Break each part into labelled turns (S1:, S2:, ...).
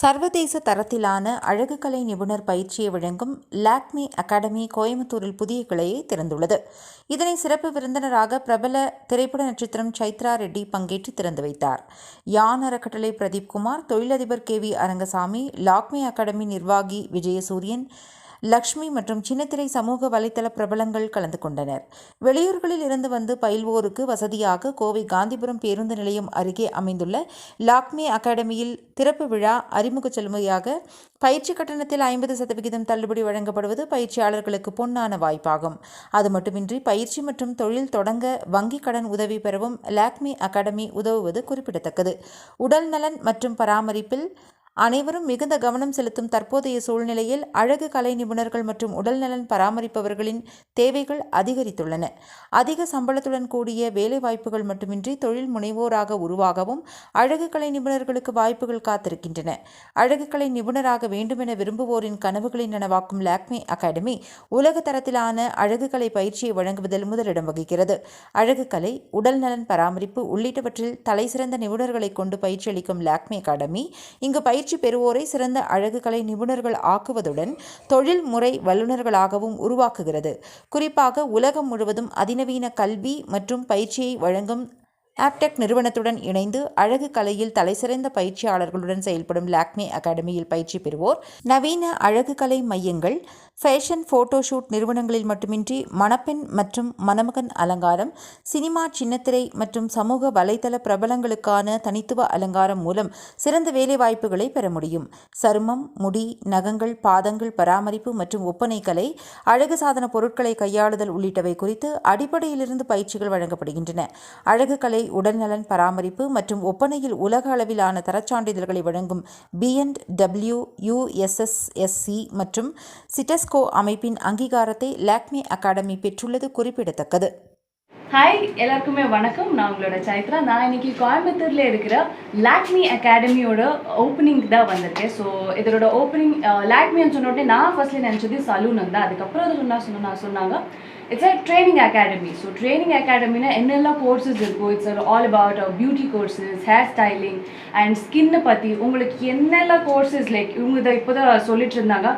S1: சர்வதேச தரத்திலான அழகுக்கலை நிபுணர் பயிற்சியை வழங்கும் லாக்மி அகாடமி கோயம்புத்தூரில் புதிய கிளையை திறந்துள்ளது. இதனை சிறப்பு விருந்தினராக பிரபல திரைப்பட நட்சத்திரம் சைத்ரா ரெட்டி பங்கேற்று திறந்து வைத்தார். யான் அறக்கட்டளை பிரதீப் குமார் தொழிலதிபர் K V Arangasamy Lakme academy நிர்வாகி விஜயசூரியன் லக்ஷ்மி மற்றும் சின்னத்திரை சமூக வலைதள பிரபலங்கள் கலந்து கொண்டனர். வெளியூர்களில் இருந்து வந்து பயில்வோருக்கு வசதியாக கோவை காந்திபுரம் பேருந்து நிலையம் அருகே அமைந்துள்ள லாக்மி அகாடமியில் திறப்பு விழா அறிமுக செலுமையாக பயிற்சி கட்டணத்தில் ஐம்பது சதவிகிதம் தள்ளுபடி வழங்கப்படுவது பயிற்சியாளர்களுக்கு பொன்னான வாய்ப்பாகும். அது மட்டுமின்றி பயிற்சி மற்றும் தொழில் தொடங்க வங்கிக் கடன் உதவி பெறவும் லாக்மி அகாடமி உதவுவது குறிப்பிடத்தக்கது. உடல் நலன் மற்றும் பராமரிப்பில் அனைவரும் மிகுந்த கவனம் செலுத்தும் தற்போதைய சூழ்நிலையில் அழகு கலை நிபுணர்கள் மற்றும் உடல்நலன் பராமரிப்பவர்களின் தேவைகள் அதிகரித்துள்ளன. அதிக சம்பளத்துடன் கூடிய வேலைவாய்ப்புகள் மட்டுமின்றி தொழில் முனைவோராக உருவாகவும் அழகு கலை நிபுணர்களுக்கு வாய்ப்புகள் காத்திருக்கின்றன. அழகு கலை நிபுணராக வேண்டுமென விரும்புவோரின் கனவுகளை நனவாக்கும் லாக்மே அகாடமி உலக தரத்திலான அழகு கலை பயிற்சியை வழங்குவதில் முதலிடம் வகிக்கிறது. அழகு கலை உடல்நலன் பராமரிப்பு உள்ளிட்டவற்றில் தலைசிறந்த நிபுணர்களை கொண்டு பயிற்சி அளிக்கும் லாக்மே அகாடமி இங்கு பயிற்சி பயிற்சி பெறுவோரை சிறந்த அழகு கலை நிபுணர்கள் ஆக்குவதுடன் தொழில் முறை வல்லுநர்களாகவும் உருவாக்குகிறது. குறிப்பாக உலகம் முழுவதும் அதிநவீன கல்வி மற்றும் பயிற்சியை வழங்கும் ஆப்டெக் நிறுவனத்துடன் இணைந்து அழகு கலையில் தலைசிறந்த பயிற்சியாளர்களுடன் செயல்படும் லாக்மே அகாடமியில் பயிற்சி பெறுவோர். நவீன அழகு கலை மையங்கள் ஃபேஷன் ஃபோட்டோஷூட் நிறுவனங்களில் மட்டுமின்றி மணப்பெண் மற்றும் மணமகன் அலங்காரம் சினிமா சின்னத்திரை மற்றும் சமூக வலைதள பிரபலங்களுக்கான தனித்துவ அலங்காரம் மூலம் சிறந்த வேலைவாய்ப்புகளை பெற முடியும். சருமம் முடி நகங்கள் பாதங்கள் பராமரிப்பு மற்றும் ஒப்பனை கலை அழகு சாதன பொருட்களை கையாளுதல் உள்ளிட்டவை குறித்து அடிப்படையிலிருந்து பயிற்சிகள் வழங்கப்படுகின்றன. அழகு கலை உடல்நலன் பராமரிப்பு மற்றும் ஒப்பனையில் உலக அளவிலான தரச்சான்றிதழ்களை வழங்கும் பிஎன்ட் டபிள்யூ யுஎஸ்எஸ்எஸ்சி மற்றும் யுனெஸ்கோ அமைப்பின் அங்கீகாரத்தை லாக்மி அகாடமி பெற்றுள்ளது குறிப்பிடத்தக்கது.
S2: ஹாய் எல்லாருக்குமே வணக்கம். நான் உங்களோட சைத்ரா. நான் இன்னைக்கு கோயம்புத்தூரில் இருக்கிற லாக்மி அகாடமியோட ஓப்பனிங் தான் வந்திருக்கேன். ஸோ இதோட ஓப்பனிங் லாக்மின்னு சொன்ன உடனே நான் ஃபர்ஸ்ட்ல நினச்சது சலூன் தான். அதுக்கப்புறம் அது சொன்னா சொன்னா சொன்னாங்க. It's a training academy so training அகாடமினா என்னெல்லாம் கோர்சஸ் இருக்கும் it's all about beauty courses hair styling and ஸ்கின்னை பற்றி உங்களுக்கு என்னெல்லாம் கோர்சஸ் லைக் இவங்க இதை இப்போ தான் சொல்லிட்டு இருந்தாங்க.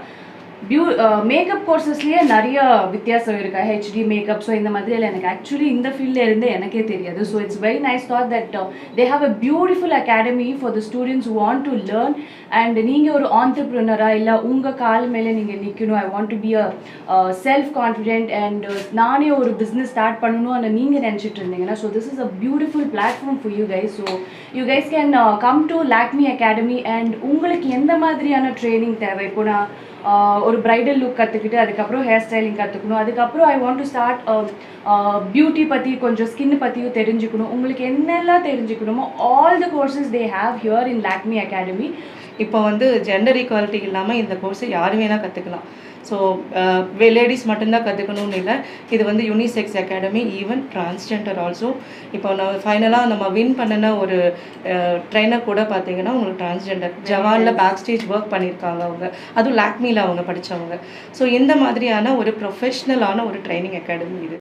S2: பியூ மேக்கப் கோர்சஸ்லேயே நிறைய வித்தியாசம் இருக்கா. ஹெச்டி மேக்கப் ஸோ இந்த மாதிரியெல்லாம் எனக்கு ஆக்சுவலி இந்த ஃபீல்டில் இருந்து எனக்கே தெரியாது. So it's very nice thought that they have a beautiful academy for the students want to learn and நீங்கள் ஒரு ஆண்டர்ப்ரினராக இல்லை உங்கள் கால் மேலே நீங்கள் நிற்கணும் I want to be a self confident and நானே ஒரு பிஸ்னஸ் ஸ்டார்ட் பண்ணணும் அந்த நீங்கள் நினச்சிட்டு இருந்தீங்கன்னா so this is a beautiful platform for you guys so you guys can come to Lakme academy and உங்களுக்கு எந்த மாதிரியான ட்ரைனிங் தேவை? இப்போ நான் ஒரு ப்ரைடல் லுக் கற்றுக்கிட்டு அதுக்கப்புறம் ஹேர் ஸ்டைலிங் கற்றுக்கணும் அதுக்கப்புறம் I want to start beauty பற்றி கொஞ்சம் ஸ்கின் பற்றியும் தெரிஞ்சுக்கணும். உங்களுக்கு என்னெல்லாம் தெரிஞ்சுக்கணுமோ all the courses they have here in Lakme academy
S3: இப்போ வந்து ஜெண்டர் ஈக்குவாலிட்டி இல்லாமல் இந்த கோர்ஸை யார் வேணால் கற்றுக்கலாம் ஸோ லேடிஸ் மட்டும்தான் கற்றுக்கணும்னு இல்லை. இது வந்து unisex academy even transgender also இப்போ நான் ஃபைனலாக நம்ம வின் பண்ணின ஒரு ட்ரெயினர் கூட பார்த்தீங்கன்னா உங்களுக்கு டிரான்ஸ்ஜெண்டர் ஜவானில் பேக் ஸ்டேஜ் ஒர்க் பண்ணியிருக்காங்க அவங்க. அதுவும் லாக்மியில் அவங்க படித்தவங்க ஸோ இந்த மாதிரியான ஒரு ப்ரொஃபஷ்னலான ஒரு ட்ரைனிங் அகாடமி இது.